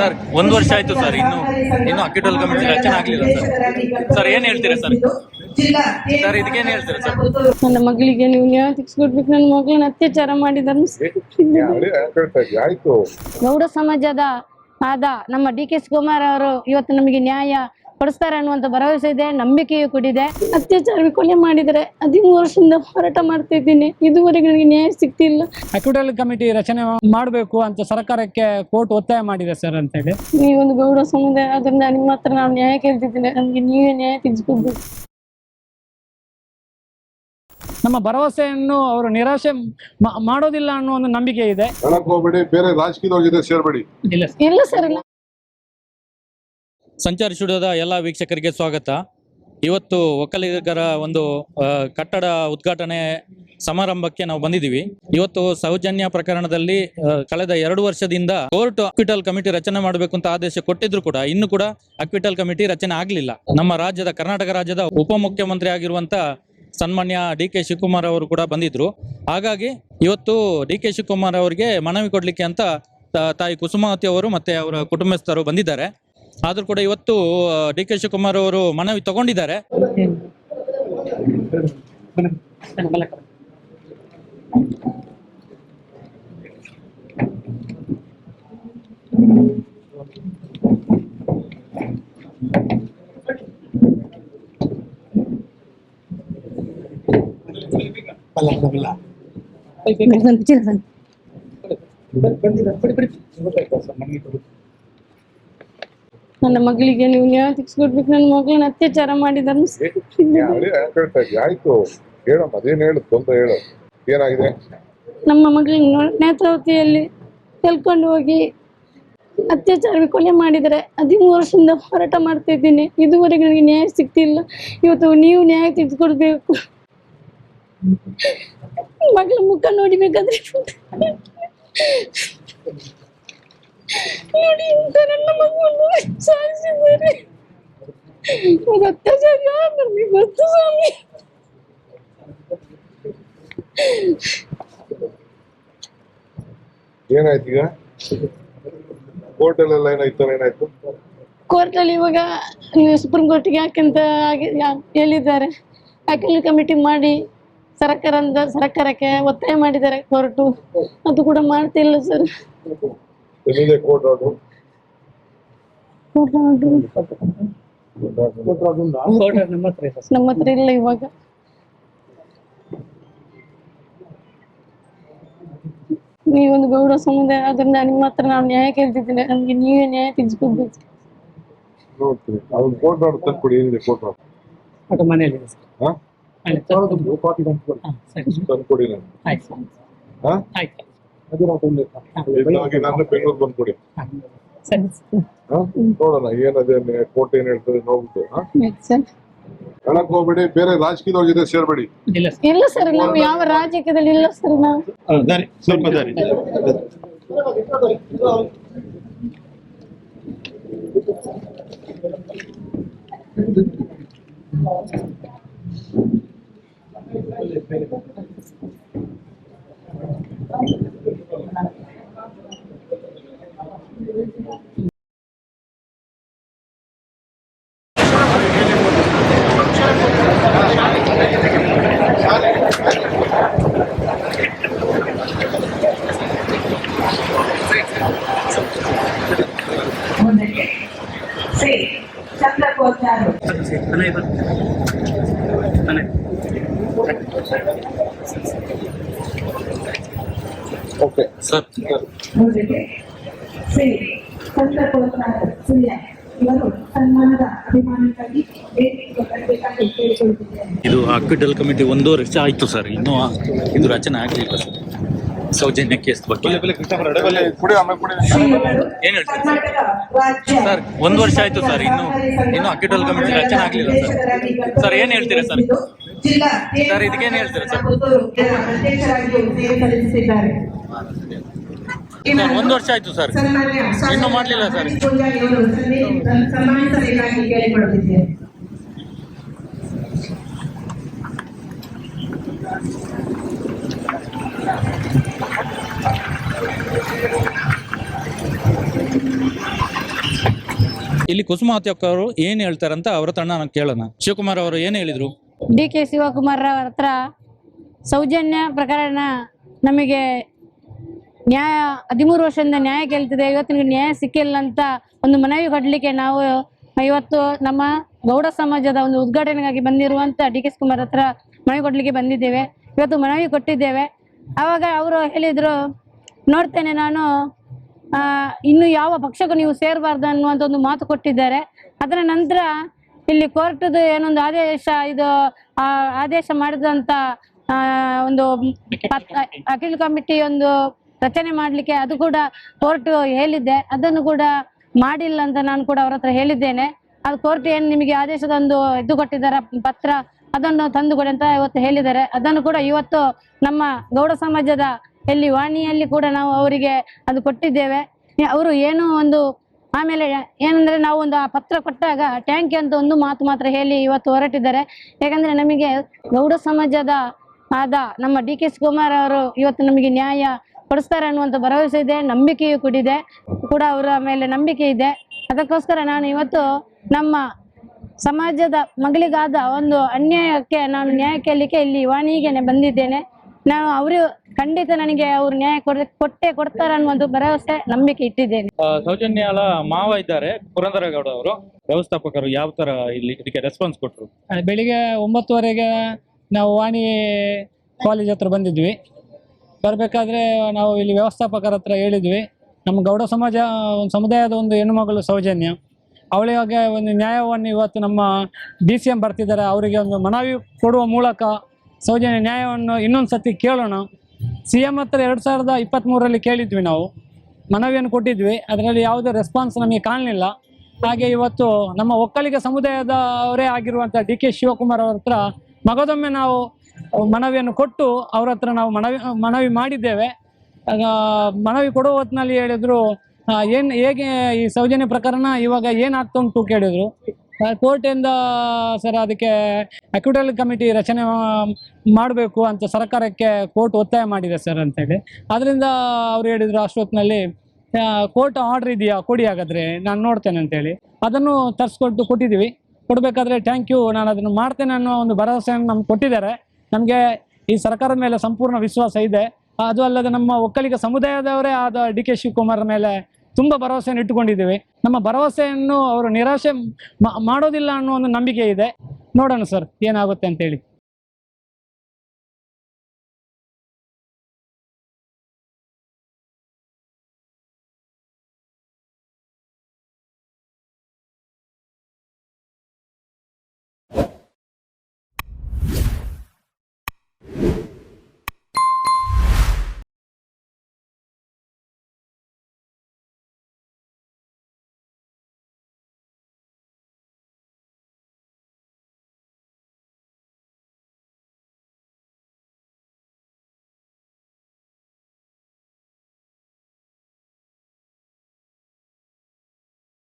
Sir ಒಂದು ವರ್ಷ ಆಯ್ತು ಸರ್ ಇನ್ನು ಇನ್ನು ಅಕ್ಕಿಟೋಲ್ ಕಮಿಟಿ ರಚನೆ ಆಗ್ಲಿಲ್ಲ ಸರ್. ಸರ್ ಏನ್ ಹೇಳ್ತೀರಾ ಸರ್? ಸರ್ ಇದಕ್ಕೆ ಹೇಳ್ತೀರಾ ಸರ್? ನನ್ನ ಮಗಳಿಗೆ ನೀವು ನ್ಯಾಯ ಕೊಡ್ಬೇಕು ನನ್ನ ಮಗಳನ್ನ ಅತ್ಯಾಚಾರ ಮಾಡಿದಾರೆ ಗೌಡ ಸಮಾಜದ ಆದ ನಮ್ಮ ಡಿ ಕೆ ಶಿವಕುಮಾರ್ ಅವರು ಇವತ್ತು ನಮಗೆ ನ್ಯಾಯ ಕೊಡಿಸ್ತಾರೆ ಅನ್ನುವಂತ ಭರವಸೆ ಇದೆ ನಂಬಿಕೆಯೂ ಕೂಡಿದೆ ಅತ್ಯಾಚಾರ ಕೊಲೆ ಮಾಡಿದರೆ ಹದಿಮೂರು ವರ್ಷದಿಂದ ಹೋರಾಟ ಮಾಡ್ತಾ ಇದ್ದೀನಿ. ಇದುವರೆಗೆ ನನಗೆ ನ್ಯಾಯ ಸಿಗ್ತಿಲ್ಲ. ಅಕ್ವಿಟಲ್ ಕಮಿಟಿ ರಚನೆ ಮಾಡಬೇಕು ಅಂತ ಸರ್ಕಾರಕ್ಕೆ ಕೋರ್ಟ್ ಒತ್ತಾಯ ಮಾಡಿದೆ ಸರ್ ಅಂತ ಹೇಳಿ. ನೀವೊಂದು ಗೌಡ ಸಮುದಾಯ ಅದರಿಂದ ನಿಮ್ಮ ಹತ್ರ ನಾವು ನ್ಯಾಯ ಕೇಳ್ತಿದ್ದೀನಿ ನಮಗೆ ನೀವೇ ನ್ಯಾಯ ತೆಗೆಸ್ಕೊಡ್ಬೇಕು ನಮ್ಮ ಭರವಸೆಯನ್ನು ಅವರು ನಿರಾಶೆ ಮಾಡೋದಿಲ್ಲ ಅನ್ನೋ ಒಂದು ನಂಬಿಕೆ ಇದೆ. ಹೇಳಕ್ ಹೋಗ್ಬೇಡಿ ಬೇರೆ ರಾಜಕೀಯದವ್ರ ಜೊತೆ ಸೇರ್ಬೇಡಿ. ಇಲ್ಲ ಇಲ್ಲ ಸರ್ ಇಲ್ಲ ಸಂಚಾರ ಸ್ಟುಡಿಯೋದ ಎಲ್ಲ ವೀಕ್ಷಕರಿಗೆ ಸ್ವಾಗತ. ಇವತ್ತು ಒಕ್ಕಲಿಗರ ಒಂದು ಕಟ್ಟಡ ಉದ್ಘಾಟನೆ ಸಮಾರಂಭಕ್ಕೆ ನಾವು ಬಂದಿದ್ದೀವಿ. ಇವತ್ತು ಸೌಜನ್ಯ ಪ್ರಕರಣದಲ್ಲಿ ಕಳೆದ ಎರಡು ವರ್ಷದಿಂದ ಕೋರ್ಟ್ ಅಕ್ವಿಟಲ್ ಕಮಿಟಿ ರಚನೆ ಮಾಡಬೇಕು ಅಂತ ಆದೇಶ ಕೊಟ್ಟಿದ್ರು ಕೂಡ, ಇನ್ನು ಕೂಡ ಅಕ್ವಿಟಲ್ ಕಮಿಟಿ ರಚನೆ ಆಗಲಿಲ್ಲ. ನಮ್ಮ ರಾಜ್ಯದ, ಕರ್ನಾಟಕ ರಾಜ್ಯದ ಉಪಮುಖ್ಯಮಂತ್ರಿ ಆಗಿರುವಂತ ಸನ್ಮಾನ್ಯ ಡಿ ಕೆ ಶಿವಕುಮಾರ್ ಅವರು ಕೂಡ ಬಂದಿದ್ರು. ಹಾಗಾಗಿ ಇವತ್ತು ಡಿ ಕೆ ಶಿವಕುಮಾರ್ ಅವರಿಗೆ ಮನವಿ ಕೊಡ್ಲಿಕ್ಕೆ ಅಂತ ತಾಯಿ ಕುಸುಮಾವತಿ ಅವರು ಮತ್ತೆ ಅವರ ಕುಟುಂಬಸ್ಥರು ಬಂದಿದ್ದಾರೆ. ಆದ್ರೂ ಕೂಡ ಇವತ್ತು ಡಿ ಕೆ ಶಿವಕುಮಾರ್ ಅವರು ಮನವಿ ತಗೊಂಡಿದ್ದಾರೆ. ನನ್ನ ಮಗಳಿಗೆ ನೀವು ನ್ಯಾಯ ತೆಗಿಸ್ಕೊಡ್ಬೇಕು. ನನ್ನ ಮಗಳನ್ನ ಅತ್ಯಾಚಾರ ಮಾಡಿದಾರೆ ಆಯ್ತು. ಹೇಳಮ್ಮ ಅದೇನ್ ಹೇಳು? ತೊಂದ್ರೆ ಹೇಳು. ಏನಾಗಿದೆ? ನಮ್ಮ ಮಗಳನ್ನ ನೇತ್ರಾವತಿಯಲ್ಲಿ ತೆಲ್ಕೊಂಡು ಹೋಗಿ ಅತ್ಯಾಚಾರ ಕೊಲೆ ಮಾಡಿದರೆ ಹದಿಮೂರು ವರ್ಷದಿಂದ ಹೋರಾಟ ಮಾಡ್ತಾ ಇದ್ದೀನಿ. ಇದುವರೆಗೆ ನನಗೆ ನ್ಯಾಯ ಸಿಗ್ತಿಲ್ಲ. ಇವತ್ತು ನೀವು ನ್ಯಾಯ ತೆಗೆದುಕೊಡ್ಬೇಕು ಮಗಳ ಮುಖ ನೋಡಿಬೇಕಾದ್ರೆ ನೋಡಿ ಇಂಥ ನನ್ನ ಮಗುವನ್ನು ಸಾಯಿಸಿದ್ದಾರೆ ಅದು ಅತ್ಯಾಚಾರ ನಮಗೆ ಗೊತ್ತು ಸ್ವಾಮಿ. ಏನಾಯ್ತು ಈಗ? ಕೋರ್ಟಲ್ಲೆಲ್ಲ ಏನಾಯ್ತು ಏನಾಯ್ತು? ಕೋರ್ಟಲ್ಲಿ ಇವಾಗ ನೀವು ಸುಪ್ರೀಂ ಕೋರ್ಟ್ಗೆ ಯಾಕಂತ ಹೇಳಿದ್ದಾರೆ. ಅಖಿಲ ಕಮಿಟಿ ಮಾಡಿ ಸರ್ಕಾರದ ಸರ್ಕಾರಕ್ಕೆ ಒತ್ತಾಯ ಮಾಡಿದ್ದಾರೆ ಕೋರ್ಟು. ಅದು ಕೂಡ ಮಾಡ್ತಿಲ್ಲ ಸರ್. ಎಲ್ಲಿದೆ ಕೋರ್ಟ್ ಆರ್ಡರ್ ಕೋರ್ಟ್ ನಮ್ಮ ಹತ್ರ ಇಲ್ಲ ಇವಾಗ. ನೀವೊಂದು ಗೌಡ ಸಮುದಾಯ ಅದರಿಂದ ನಿಮ್ಮ ಹತ್ರ ನಾವು ನ್ಯಾಯ ಕೇಳ್ತಿದ್ದೀನಿ. ನಮ್ಗೆ ನೀವೇ ನ್ಯಾಯ ತೆಗೆಸ್ಕೊಡ್ಬೇಕು ನೋಡ್ತೀನಿ. ಅದು ಕೋರ್ಟ್ ಆರ್ಡರ್ ತಂದ್ಕೊಡಿ ಏನಿದೆ ಕೋರ್ಟ್ ಆರ್ಡರ್ ಅದು ಮನೆಯಲ್ಲಿ ಇದೆ ಸರ್. ಹಾಂ? ಮನೆ ತಂದು- ಹಾ, ಸರಿ. ಸರ್. ತಂದ್ಕೊಡಿ ನಾನು ಆಯ್ತು. ಸರ್. ಹಾ? ಆಯ್ತು. ನಾನು ಬೆಂಗಳೂರು. ಹಾ? ನೋಡೋಣ ಏನದೆ ಕೋರ್ಟ್ ಏನ್ ಹೇಳ್ತದೆ ನೋಡ್ಬಿಟ್ಟು ಹಾ? ಸರ್. ಹೇಳಕ್ ಹೋಗ್ಬೇಡಿ ಬೇರೆ ರಾಜಕೀಯದವ್ರ ಜೊತೆ ಸೇರ್ಬೇಡಿ. ಇಲ್ಲ ಸರ್. ನಾವು ಯಾವ ರಾಜಕೀಯದಲ್ಲಿ ಇಲ್ಲ ಸರ್ ನಾವು? ದಾರಿ ಸ್ವಲ್ಪ ದಾರಿ ఓకే సార్ ಇದು ಹಾಸ್ಪಿಟಲ್ ಕಮಿಟಿ ಒಂದೂವರೆ ವರ್ಷ ಆಯ್ತು ಸರ್ ಇನ್ನೂ ಇದು ರಚನೆ ಆಗಲಿಲ್ಲ ಸರ್ ಸೌಜನ್ಯ ಕೇಸ್ ಬಗ್ಗೆ ಏನ್ ಹೇಳ್ತೀರಿ ಸರ್? ಒಂದ್ ವರ್ಷ ಆಯ್ತು ಸರ್, ಇನ್ನು- ಇನ್ನು ಅಕ್ಕಿಟೋಲ್ ಕಮಿಟಿ ರಚನೆ ಆಗ್ಲಿಲ್ಲ ಸರ್. ಸರ್, ಏನ್ ಹೇಳ್ತೀರಾ ಸರ್? ಸರ್, ಇದಕ್ಕೇನ್ ಹೇಳ್ತೀರಾ ಸರ್? ಒಂದು ವರ್ಷ ಆಯ್ತು ಸರ್. ಇನ್ನು ಮಾಡ್ಲಿಲ್ಲ ಸರ್. ಇಲ್ಲಿ ಕುಸುಮಾವತಿ ಅಕ್ಕ ಅವರು ಏನ್ ಹೇಳ್ತಾರಂತ ಅವ್ರ ತಣ್ಣ ನಾನು ಕೇಳೋಣ. ಶಿವಕುಮಾರ್ ಅವರು ಏನ್ ಹೇಳಿದ್ರು? ಡಿ ಕೆ ಶಿವಕುಮಾರ್ ಅವರ ಹತ್ರ ಸೌಜನ್ಯ ಪ್ರಕರಣ ನಮಗೆ ನ್ಯಾಯ ಹದಿಮೂರು ವರ್ಷದಿಂದ ನ್ಯಾಯ ಕೇಳ್ತಿದೆ ಇವತ್ತು ನಿಮಗೆ ನ್ಯಾಯ ಸಿಕ್ಕಿಲ್ಲ ಅಂತ ಒಂದು ಮನವಿ ಕೊಡ್ಲಿಕ್ಕೆ ನಾವು ಇವತ್ತು ನಮ್ಮ ಗೌಡ ಸಮಾಜದ ಒಂದು ಉದ್ಘಾಟನೆಗಾಗಿ ಬಂದಿರುವಂತ ಡಿ ಕೆ ಕುಮಾರ್ ಹತ್ರ ಮನವಿ ಕೊಡ್ಲಿಕ್ಕೆ ಬಂದಿದ್ದೇವೆ. ಇವತ್ತು ಮನವಿ ಕೊಟ್ಟಿದ್ದೇವೆ. ಆವಾಗ ಅವರು ಹೇಳಿದ್ರು ನೋಡ್ತೇನೆ ನಾನು ಆ, ಇನ್ನು ಯಾವ ಪಕ್ಷಕ್ಕೂ ನೀವು ಸೇರಬಾರ್ದು ಅನ್ನುವಂತ ಒಂದು ಮಾತು ಕೊಟ್ಟಿದ್ದಾರೆ. ಅದರ ನಂತರ ಇಲ್ಲಿ ಕೋರ್ಟ್ದು ಏನೊಂದು ಆದೇಶ ಇದು ಆದೇಶ ಮಾಡಿದಂತ ಒಂದು ಅಖಿಲ ಕಮಿಟಿ ಒಂದು ರಚನೆ ಮಾಡ್ಲಿಕ್ಕೆ ಅದು ಕೂಡ ಕೋರ್ಟ್ ಹೇಳಿದ್ದೆ. ಅದನ್ನು ಕೂಡ ಮಾಡಿಲ್ಲ ಅಂತ ನಾನು ಕೂಡ ಅವ್ರ ಹತ್ರ ಹೇಳಿದ್ದೇನೆ. ಅದು ಕೋರ್ಟ್ ಏನು ನಿಮಗೆ ಆದೇಶದ ಒಂದು ಇದು ಕೊಟ್ಟಿದ್ದಾರೆ, ಪತ್ರ ಅದನ್ನು ತಂದು ಕೊಡಿ ಅಂತ ಇವತ್ತು ಹೇಳಿದ್ದಾರೆ. ಅದನ್ನು ಕೂಡ ಇವತ್ತು ನಮ್ಮ ಗೌಡ ಸಮಾಜದ ಎಲ್ಲಿ ವಾಣಿಯಲ್ಲಿ ಕೂಡ ನಾವು ಅವರಿಗೆ ಅದು ಕೊಟ್ಟಿದ್ದೇವೆ. ಅವರು ಏನೋ ಒಂದು ಆಮೇಲೆ ಏನಂದ್ರೆ ನಾವು ಒಂದು ಆ ಪತ್ರ ಕೊಟ್ಟಾಗ ಟ್ಯಾಂಕಿ ಅಂತ ಒಂದು ಮಾತು ಮಾತ್ರ ಹೇಳಿ ಇವತ್ತು ಹೊರಟಿದ್ದಾರೆ. ಯಾಕಂದ್ರೆ ನಮಗೆ ಗೌಡ ಸಮಾಜದ ಆದ ನಮ್ಮ ಡಿ ಕೆ ಶಿವಕುಮಾರ್ ಅವರು ಇವತ್ತು ನಮಗೆ ನ್ಯಾಯ ಕೊಡಿಸ್ತಾರೆ ಅನ್ನುವಂಥ ಭರವಸೆ ಇದೆ ನಂಬಿಕೆಯೂ ಕೂಡಿದೆ ಕೂಡ ಅವರ ಮೇಲೆ ನಂಬಿಕೆ ಇದೆ. ಅದಕ್ಕೋಸ್ಕರ ನಾನು ಇವತ್ತು ನಮ್ಮ ಸಮಾಜದ ಮಗಳಿಗಾದ ಒಂದು ಅನ್ಯಾಯಕ್ಕೆ ನಾನು ನ್ಯಾಯ ಕೇಳಲಿಕ್ಕೆ ಇಲ್ಲಿ ವಾಣಿಗೆನೆ ಬಂದಿದ್ದೇನೆ. ನಾನು ಅವರು ಖಂಡಿತ ನನಗೆ ಅವರು ನ್ಯಾಯ ಕೊಡ ಕೊಟ್ಟೆ ಕೊಡ್ತಾರೆ ಅನ್ನುವಂಥ ಭರವಸೆ ನಂಬಿಕೆ ಇಟ್ಟಿದ್ದೇನೆ. ಸೌಜನ್ಯಾಲ ಮಾವ ಇದ್ದಾರೆ ಪುರಂದರಗೌಡ ಅವರು. ವ್ಯವಸ್ಥಾಪಕರು ಯಾವ ತರ ಇಲ್ಲಿ ಇದಕ್ಕೆ ರೆಸ್ಪಾನ್ಸ್ ಕೊಟ್ಟರು ಬೆಳಿಗ್ಗೆ ಒಂಬತ್ತುವರೆಗೆ ನಾವು ವಾಣಿ ಕಾಲೇಜ್ ಹತ್ರ ಬಂದಿದ್ವಿ. ಬರಬೇಕಾದ್ರೆ ನಾವು ಇಲ್ಲಿ ವ್ಯವಸ್ಥಾಪಕರ ಹತ್ರ ಹೇಳಿದ್ವಿ. ನಮ್ಮ ಗೌಡ ಸಮಾಜ, ಒಂದು ಸಮುದಾಯದ ಒಂದು ಹೆಣ್ಣುಮಗಳು ಸೌಜನ್ಯ. ಅವಳಿಗೆ ಒಂದು ನ್ಯಾಯವನ್ನು ಇವತ್ತು ನಮ್ಮ ಡಿ ಸಿ ಎಂ ಬರ್ತಿದ್ದಾರೆ. ಅವರಿಗೆ ಒಂದು ಮನವಿ ಕೊಡುವ ಮೂಲಕ ಸೌಜನ್ಯ ನ್ಯಾಯವನ್ನು ಇನ್ನೊಂದು ಸತಿ ಕೇಳೋಣ. ಸಿ ಎಂ ಹತ್ರ ಎರಡು ಸಾವಿರದ ಇಪ್ಪತ್ತ್ಮೂರರಲ್ಲಿ ಕೇಳಿದ್ವಿ ನಾವು. ಮನವಿಯನ್ನು ಕೊಟ್ಟಿದ್ವಿ. ಅದರಲ್ಲಿ ಯಾವುದೇ ರೆಸ್ಪಾನ್ಸ್ ನಮಗೆ ಕಾಣಲಿಲ್ಲ. ಹಾಗೆ ಇವತ್ತು ನಮ್ಮ ಒಕ್ಕಲಿಗ ಸಮುದಾಯದವರೇ ಆಗಿರುವಂಥ ಡಿ ಕೆ ಶಿವಕುಮಾರ್ ಅವ್ರ ಹತ್ರ ಮಗದೊಮ್ಮೆ ನಾವು ಮನವಿಯನ್ನು ಕೊಟ್ಟು ಅವ್ರ ಹತ್ರ ನಾವು ಮನವಿ ಮನವಿ ಮಾಡಿದ್ದೇವೆ. ಮನವಿ ಕೊಡುವ ಹೊತ್ತಿನಲ್ಲಿ ಹೇಳಿದ್ರು ಏನು, ಹೇಗೆ ಈ ಸೌಜನ್ಯ ಪ್ರಕರಣ ಇವಾಗ ಏನಾಗ್ತಾ ಉಂಟು ಕೇಳಿದ್ರು. ಕೋರ್ಟಿಂದ ಸರ್ ಅದಕ್ಕೆ ಅಕ್ಯೂಟಲ್ ಕಮಿಟಿ ರಚನೆ ಮಾಡಬೇಕು ಅಂತ ಸರ್ಕಾರಕ್ಕೆ ಕೋರ್ಟ್ ಒತ್ತಾಯ ಮಾಡಿದೆ ಸರ್ ಅಂತೇಳಿ. ಅದರಿಂದ ಅವ್ರು ಹೇಳಿದ್ರು ಅಷ್ಟೊತ್ತಿನಲ್ಲಿ ಕೋರ್ಟ್ ಆರ್ಡರ್ ಇದೆಯಾ, ಕೊಡಿ ಹಾಗಾದ್ರೆ, ನಾನು ನೋಡ್ತೇನೆ ಅಂತೇಳಿ. ಅದನ್ನು ತರಿಸ್ಕೊಟ್ಟು ಕೊಟ್ಟಿದ್ದೀವಿ. ಕೊಡಬೇಕಾದ್ರೆ ಥ್ಯಾಂಕ್ ಯು ನಾನು ಅದನ್ನು ಮಾಡ್ತೇನೆ ಅನ್ನೋ ಒಂದು ಭರವಸೆಯನ್ನು ನಮ್ಗೆ ಕೊಟ್ಟಿದ್ದಾರೆ. ನಮಗೆ ಈ ಸರ್ಕಾರದ ಮೇಲೆ ಸಂಪೂರ್ಣ ವಿಶ್ವಾಸ ಇದೆ. ಅದು ಅಲ್ಲದೆ ನಮ್ಮ ಒಕ್ಕಲಿಗ ಸಮುದಾಯದವರೇ ಆದ ಡಿ ಕೆ ಶಿವಕುಮಾರ್ ಮೇಲೆ ತುಂಬ ಭರವಸೆಯನ್ನು ಇಟ್ಟುಕೊಂಡಿದ್ದೀವಿ. ನಮ್ಮ ಭರವಸೆಯನ್ನು ಅವರು ನಿರಾಶೆ ಮಾಡೋದಿಲ್ಲ ಅನ್ನೋ ಒಂದು ನಂಬಿಕೆ ಇದೆ. ನೋಡೋಣ ಸರ್, ಏನಾಗುತ್ತೆ ಅಂತೇಳಿ.